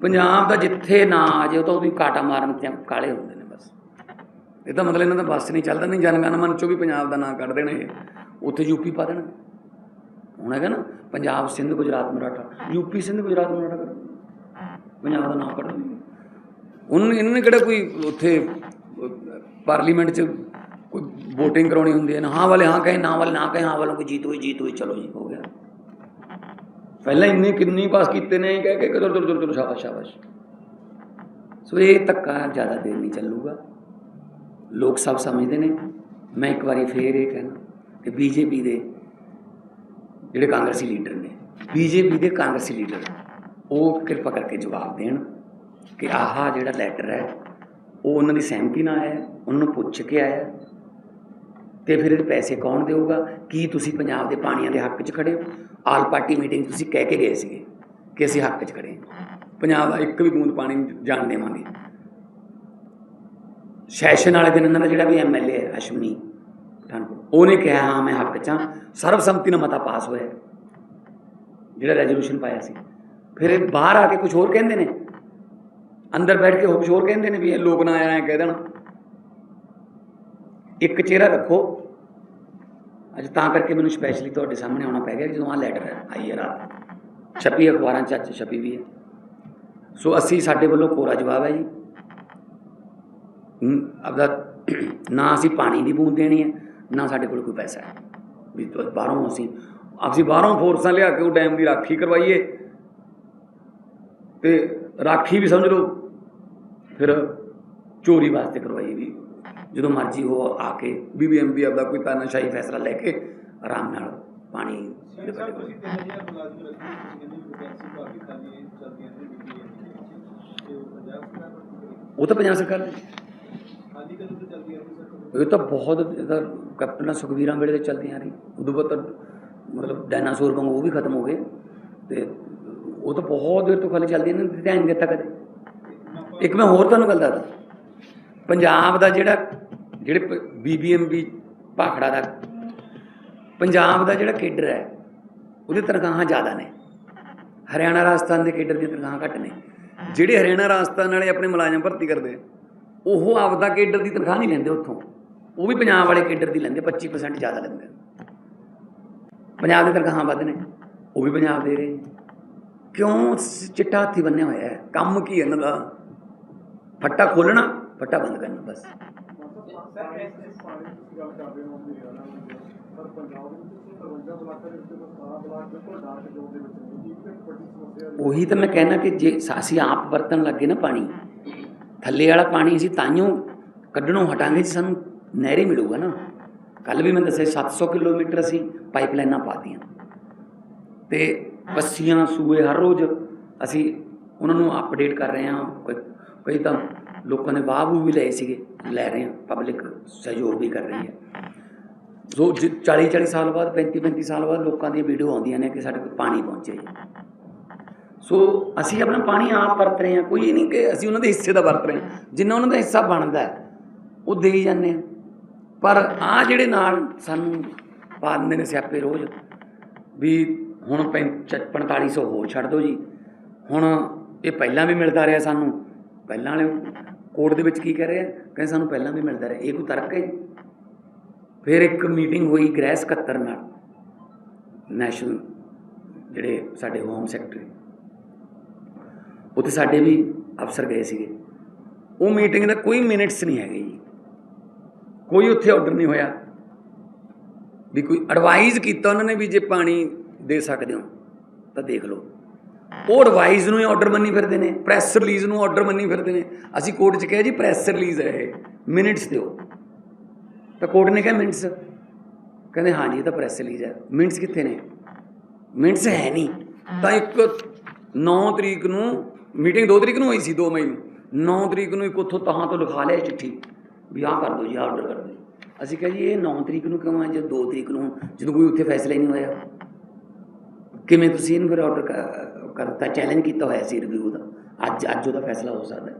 ਪੰਜਾਬ ਦਾ ਜਿੱਥੇ ਨਾ ਆ ਜਾਏ ਉਹ ਤਾਂ ਉਹਦੀ ਕਾਟਾ ਮਾਰਨ ਤੇ ਕਾਲੇ ਹੁੰਦੇ ਨੇ ਬਸ। ਇਹ ਤਾਂ ਮਤਲਬ ਇਹਨਾਂ ਦਾ ਬਸ ਨਹੀਂ ਚੱਲਦਾ, ਨਹੀਂ ਜਨਗਣ ਮਨ ਚੋਂ ਵੀ ਪੰਜਾਬ ਦਾ ਨਾਂ ਕੱਢ ਦੇਣ ਇਹ ਉੱਥੇ ਯੂਪੀ ਪਾ ਦੇਣ। ਹੁਣ ਹੈਗਾ ਨਾ, ਪੰਜਾਬ ਸਿੰਧ ਗੁਜਰਾਤ ਮਰਾਠਾ। ਯੂਪੀ ਸਿੰਧ ਗੁਜਰਾਤ ਮਰਾਠਾ ਕਰ। ਪੰਜਾਬ ਦਾ ਨਾਮ ਕੱਢ ਦੇਣਗੇ। ਉਹਨਾਂ ਨੇ ਇਹਨਾਂ ਨੇ ਕਿਹੜਾ ਕੋਈ ਉੱਥੇ ਪਾਰਲੀਮੈਂਟ 'ਚ ਕੋਈ VOTING ਕਰਾਉਣੀ ਹੁੰਦੀ ਹੈ, ਨਾ ਹਾਂ ਵਾਲੇ ਹਾਂ ਕਹੇ, ਨਾ ਵਾਲੇ ਨਾ ਕਹੇ, ਹਾਂ ਵਾਲੋਂ ਕੋ ਜੀਤ ਹੋਈ ਜੀਤ ਹੋਈ, ਚਲੋ ਜੀ, ਹੋ ਗਿਆ। ਪਹਿਲਾਂ ਇੰਨੇ ਕਿੰਨੀ ਪਾਸ ਕੀਤੇ ਨੇ, ਕਹਿ ਕੇ ਚਲੋ ਚਲੋ ਚਲੋ ਸ਼ਾਬਾਸ਼ ਸ਼ਾਬਾਸ਼। ਸੋ ਇਹ ਧੱਕਾ ਜ਼ਿਆਦਾ ਦੇਰ ਨਹੀਂ ਚੱਲੂਗਾ। ਲੋਕ ਸਭ ਸਮਝਦੇ ਨੇ। ਮੈਂ ਇੱਕ ਵਾਰੀ ਫੇਰ ਇਹ ਕਹਿਣਾ ਕਿ ਬੀਜੇਪੀ ਦੇ ਜਿਹੜੇ ਕਾਂਗਰਸੀ ਲੀਡਰ ਨੇ, ਬੀਜੇਪੀ ਦੇ ਕਾਂਗਰਸੀ ਲੀਡਰ, ਉਹ ਕਿਰਪਾ ਕਰਕੇ ਜਵਾਬ ਦੇਣ ਕਿ ਆਹ ਜਿਹੜਾ ਲੈਟਰ ਹੈ, ਉਹ ਉਹਨਾਂ ਦੀ ਸਹਿਮਤੀ ਨਾਲ ਆਇਆ, ਉਹਨਾਂ ਨੂੰ ਪੁੱਛ ਕੇ ਆਇਆ। ਤੇ ਫਿਰ ਇਹਦੇ ਪੈਸੇ ਕੌਣ ਦੇਊਗਾ? ਕੀ ਤੁਸੀਂ ਪੰਜਾਬ ਦੇ ਪਾਣੀਆਂ ਦੇ ਹੱਕ 'ਚ ਖੜੇ ਹੋ? ਆਲ ਪਾਰਟੀ ਮੀਟਿੰਗ ਤੁਸੀਂ ਕਹਿ ਕੇ ਗਏ ਸੀਗੇ ਕਿ ਅਸੀਂ ਹੱਕ 'ਚ ਖੜੇ ਹਾਂ। ਪੰਜਾਬ ਦਾ ਇੱਕ ਵੀ ਬੂੰਦ ਪਾਣੀ ਨਹੀਂ ਜਾਣ ਦੇਵਾਂਗੇ। ਸੈਸ਼ਨ ਵਾਲੇ ਦਿਨ ਇਹਨਾਂ ਦਾ ਜਿਹੜਾ ਵੀ ਐਮਐਲਏ ਹੈ, ਅਸ਼ਵਨੀ ਪਠਾਨਕੋਟ ਉਹਨੇ ਕਿਹਾ, ਹਾਂ, ਮੈਂ ਹੱਕ 'ਚ ਹਾਂ। ਸਰਬਸੰਮਤੀ ਨਾਲ ਮਤਾ ਪਾਸ ਹੋਇਆ। ਹੈ। ਜਿਹੜਾ ਰੈਜ਼ੋਲੂਸ਼ਨ ਪਾਇਆ ਸੀ। ਫਿਰ ਇਹ ਬਾਹਰ ਆ ਕੇ ਕੁਝ ਹੋਰ ਕਹਿੰਦੇ ਨੇ? ਅੰਦਰ ਬੈਠ ਕੇ ਉਹ ਕੁਝ ਹੋਰ ਕਹਿੰਦੇ ਨੇ ਵੀ ਇਹ ਲੋਕ ਨਾ ਆਇਆ ਕਹਿ ਦੇਣ। ਇੱਕ ਚਿਹਰਾ ਰੱਖੋ। ਅੱਜ ਤਾਂ ਕਰਕੇ ਮੈਨੂੰ ਸਪੈਸ਼ਲੀ ਤੁਹਾਡੇ ਸਾਹਮਣੇ ਆਉਣਾ ਪੈ ਗਿਆ ਜਦੋਂ ਆ ਲੈਟਰ ਆਈ ਹੈ ਰਾਤ। ਛਪੀ ਅਖਬਾਰਾਂ 'ਚ ਅੱਜ ਛਪੀ ਵੀ ਹੈ। ਸੋ ਅਸੀਂ ਸਾਡੇ ਵੱਲੋਂ ਕੋਰਾ ਜਵਾਬ ਹੈ ਜੀ। ਆਪਦਾ ਨਾ ਅਸੀਂ ਪਾਣੀ ਦੀ ਬੂੰਦ ਦੇਣੀ ਹੈ, ਨਾ ਸਾਡੇ ਕੋਲ ਕੋਈ ਪੈਸਾ ਹੈ। ਵੀ ਬਾਹਰੋਂ ਅਸੀਂ ਅਸੀਂ ਬਾਹਰੋਂ ਫੋਰਸਾਂ ਲਿਆ ਕੇ ਉਹ ਡੈਮ ਦੀ ਰਾਖੀ ਕਰਵਾਈਏ। ਤੇ ਰਾਖੀ ਵੀ ਸਮਝ ਲਓ। ਫਿਰ ਚੋਰੀ ਵਾਸਤੇ ਕਰਵਾਈ ਵੀ। ਜਦੋਂ ਮਰਜ਼ੀ ਉਹ ਆ ਕੇ ਬੀਬੀਐਮਬੀ ਆਪਦਾ ਕੋਈ ਤਾਨਾਸ਼ਾਹੀ ਫੈਸਲਾ ਲੈ ਕੇ ਆਰਾਮ ਨਾਲ ਪਾਣੀ ਦੇ ਸਰ ਵੱਡੇ ਤੁਸੀਂ 3000 ਮੁਲਾਜ਼ਮ ਰੱਖੇ ਤੁਸੀਂ ਕਹਿੰਦੇ ਵੈਕੈਂਸੀ ਕਾਫੀ ਖਾਲੀ ਚੱਲਦੀਆਂ ਨੇ ਬੀਬੀਐਮ ਤੇ ਉਹ ਤਾਂ ਪੰਜਾਬ ਸਰਕਾਰ ਦੀ। ਨੇ ਇਹ ਤਾਂ ਬਹੁਤ ਇਹ ਤਾਂ ਕੈਪਟਨ ਸੁਖਵੀਰਾਂ ਵੇਲੇ ਤੇ ਚੱਲਦੀਆਂ ਰਹੀ ਉਦੋਂ ਬਾਅਦ ਤਾਂ ਮਤਲਬ ਡਾਇਨਾਸੌਰ ਵਾਂਗੂ ਉਹ ਵੀ ਖਤਮ ਹੋ ਗਏ। ਤੇ ਉਹ ਤਾਂ ਬਹੁਤ ਦੇਰ ਤੋਂ ਖਾਲੀ ਚੱਲਦੀ ਨੇ ਧਿਆਨ ਦਿੱਤਾ ਕਦੇ। ਇੱਕ ਮੈਂ ਹੋਰ ਤੁਹਾਨੂੰ ਗੱਲ ਦੱਸਦਾ। ਪੰਜਾਬ ਦਾ ਜਿਹੜਾ, ਜਿਹੜੇ ਬੀਬੀਐਮਬੀ ਭਾਖੜਾ ਦਾ, ਪੰਜਾਬ ਦਾ ਜਿਹੜਾ ਕੇਡਰ ਹੈ, ਉਹਦੇ ਤਨਖਾਹਾਂ ਜ਼ਿਆਦਾ ਨੇ। ਹਰਿਆਣਾ ਰਾਜਸਥਾਨ ਦੇ ਕੇਡਰ ਦੀਆਂ ਤਨਖਾਹਾਂ ਘੱਟ ਨੇ। ਜਿਹੜੇ ਹਰਿਆਣਾ ਰਾਜਸਥਾਨ ਵਾਲੇ ਆਪਣੇ ਮੁਲਾਜ਼ਮ ਭਰਤੀ ਕਰਦੇ, ਉਹ ਆਪਦਾ ਕੇਡਰ ਦੀ ਤਨਖਾਹ ਨਹੀਂ ਲੈਂਦੇ ਉੱਥੋਂ। ਉਹ ਵੀ ਪੰਜਾਬ ਵਾਲੇ ਕੇਡਰ ਦੀ ਲੈਂਦੇ 25% ਜ਼ਿਆਦਾ ਲੈਂਦੇ। ਪੰਜਾਬ ਦੇ ਤਨਖਾਹਾਂ ਵੱਧ ਨੇ, ਉਹ ਵੀ ਪੰਜਾਬ ਦੇ ਰਹੇ ਕਿਉਂ ਸ- ਚਿੱਟਾ ਹੱਥੀ ਬੰਨਿਆ ਹੋਇਆ ਹੈ? ਕੰਮ ਕੀ ਹੈ ਇਹਨਾਂ ਦਾ? ਫੱਟਾ ਖੋਲਣਾ ਪੱਟਾ ਬੰਦ ਕਰਨਾ, ਬਸ। ਉਹੀ ਤਾਂ ਮੈਂ ਕਹਿਣਾ ਕਿ ਜੇ ਅਸੀਂ ਆਪ ਵਰਤਣ ਲੱਗੇ ਨਾ ਪਾਣੀ, ਥੱਲੇ ਵਾਲਾ ਪਾਣੀ ਅਸੀਂ ਤਾਈਓ ਕੱਢਣੋਂ ਹਟਾਂਗੇ ਜੇ ਸਾਨੂੰ ਨਹਿਰੇ ਮਿਲੂਗਾ ਨਾ। ਕੱਲ ਵੀ ਮੈਂ ਦੱਸਿਆ 700 ਕਿਲੋਮੀਟਰ ਅਸੀਂ ਪਾਈਪਲਾਈਨਾਂ ਪਾਤੀਆਂ ਤੇ ਪੱਸੀਆਂ ਸੂਏ ਹਰ ਰੋਜ਼ ਅਸੀਂ ਉਹਨਾਂ ਨੂੰ ਅਪਡੇਟ ਕਰ ਰਹੇ ਹਾਂ। ਕੋਈ, ਕਈ ਤਾਂ ਲੋਕਾਂ ਨੇ ਵਾਹ ਵੂਹ ਵੀ ਲਏ ਸੀਗੇ, ਲੈ ਰਹੇ ਹਾਂ ਪਬਲਿਕ ਸਹਿਯੋਗ ਵੀ ਕਰ ਰਹੀ ਹੈ। ਸੋ 40 40 ਸਾਲ ਬਾਅਦ 35 35 ਸਾਲ ਬਾਅਦ ਲੋਕਾਂ ਦੀਆਂ ਵੀਡੀਓ ਆਉਂਦੀਆਂ ਨੇ ਕਿ ਸਾਡੇ ਕੋਲ ਪਾਣੀ ਪਹੁੰਚੇ। ਸੋ ਅਸੀਂ ਆਪਣਾ ਪਾਣੀ ਆਪ ਵਰਤ ਰਹੇ ਹਾਂ, ਕੋਈ ਨਹੀਂ ਕਿ ਅਸੀਂ ਉਹਨਾਂ ਦੇ ਹਿੱਸੇ ਦਾ ਵਰਤ ਰਹੇ ਹਾਂ। ਜਿੰਨਾ ਉਹਨਾਂ ਦਾ ਹਿੱਸਾ ਬਣਦਾ ਉਹ ਦੇਈ ਜਾਂਦੇ ਆ ਪਰ ਆ ਜਿਹੜੇ ਨਾਲ ਸਾਨੂੰ ਪਾ ਦਿੰਦੇ ਨੇ ਸਿਆਪੇ ਰੋਜ਼, ਵੀ ਹੁਣ 4500 ਹੋਰ ਛੱਡ ਦਿਓ ਜੀ। ਹੁਣ ਇਹ ਪਹਿਲਾਂ ਵੀ ਮਿਲਦਾ ਰਿਹਾ ਸਾਨੂੰ। ਪਹਿਲਾਂ ਵਾਲੇ ਕੋਰਟ ਦੇ ਵਿੱਚ ਕੀ ਕਹਿ ਰਹੇ ਆ? ਕਹਿੰਦੇ ਸਾਨੂੰ ਪਹਿਲਾਂ ਵੀ ਮਿਲਦਾ ਰਿਹਾ। ਇਹ ਕੋਈ ਤਰਕ ਹੈ ਜੀ? ਫਿਰ ਇੱਕ ਮੀਟਿੰਗ ਹੋਈ ਗ੍ਰਹਿ ਸਕੱਤਰ ਨਾਲ। ਨੈਸ਼ਨਲ ਜਿਹੜੇ ਸਾਡੇ ਹੋਮ ਸੈਕਟਰੀ। ਉੱਥੇ ਸਾਡੇ ਵੀ ਅਫਸਰ ਗਏ ਸੀਗੇ। ਉਹ ਮੀਟਿੰਗ ਦਾ ਕੋਈ ਮਿੰਟਸ ਨਹੀਂ ਹੈਗੇ ਜੀ। ਕੋਈ ਉੱਥੇ ਆਰਡਰ ਨਹੀਂ ਹੋਇਆ। ਵੀ ਕੋਈ ਐਡਵਾਈਜ਼ ਕੀਤਾ ਉਹਨਾਂ ਨੇ ਵੀ ਜੇ ਪਾਣੀ ਦੇ ਸਕਦੇ ਹੋ ਤਾਂ ਦੇਖ ਲਓ। ਉਹ ਐਡਵਾਈਜ਼ ਨੂੰ ਹੀ ਆਰਡਰ ਮੰਨੀ ਫਿਰਦੇ ਨੇ ਪ੍ਰੈਸ ਰਿਲੀਜ਼ ਨੂੰ ਆਰਡਰ ਮੰਨੀ ਫਿਰਦੇ ਨੇ। ਅਸੀਂ ਕੋਰਟ 'ਚ ਕਿਹਾ ਜੀ ਪ੍ਰੈਸ ਰਿਲੀਜ਼ ਹੈ ਇਹ ਮਿੰਟਸ ਦਿਓ। ਤਾਂ ਕੋਰਟ ਨੇ ਕਿਹਾ ਮਿੰਟਸ ਕਹਿੰਦੇ ਹਾਂ ਜੀ, ਇਹ ਤਾਂ ਪ੍ਰੈਸ ਰਿਲੀਜ਼ ਹੈ। ਮਿੰਟਸ ਕਿੱਥੇ ਨੇ? ਮਿੰਟਸ ਹੈ ਨਹੀਂ। ਤਾਂ ਇੱਕ 9 ਤਰੀਕ ਨੂੰ ਮੀਟਿੰਗ 2 ਤਰੀਕ ਨੂੰ ਹੋਈ ਸੀ 2 ਮਈ ਨੂੰ। 9 ਤਰੀਕ ਨੂੰ ਇੱਕ ਉੱਥੋਂ ਤਹਾਂ ਤੋਂ ਲਿਖਾ ਲਿਆ ਚਿੱਠੀ, ਵੀ ਆਹ ਕਰ ਦਿਓ ਜੀ ਆਰਡਰ ਕਰ ਦਿਓ ਜੀ। ਅਸੀਂ ਕਿਹਾ ਜੀ, ਇਹ 9 ਤਰੀਕ ਨੂੰ ਕਿਉਂ ਹੈ, ਜੇ 2 ਤਰੀਕ ਨੂੰ, ਜਦੋਂ ਕੋਈ ਉੱਥੇ ਫੈਸਲਾ ਹੀ ਨਹੀਂ ਹੋਇਆ? ਕਿਵੇਂ ਤੁਸੀਂ ਇਹਨੂੰ ਫਿਰ ਆਰਡਰ ਕਰਤਾ ਦਿੱਤਾ ਚੈਲੰਜ ਕੀਤਾ ਹੋਇਆ ਸੀ ਰਿਵਿਊ ਦਾ। ਅੱਜ ਅੱਜ ਉਹਦਾ ਫੈਸਲਾ ਹੋ ਸਕਦਾ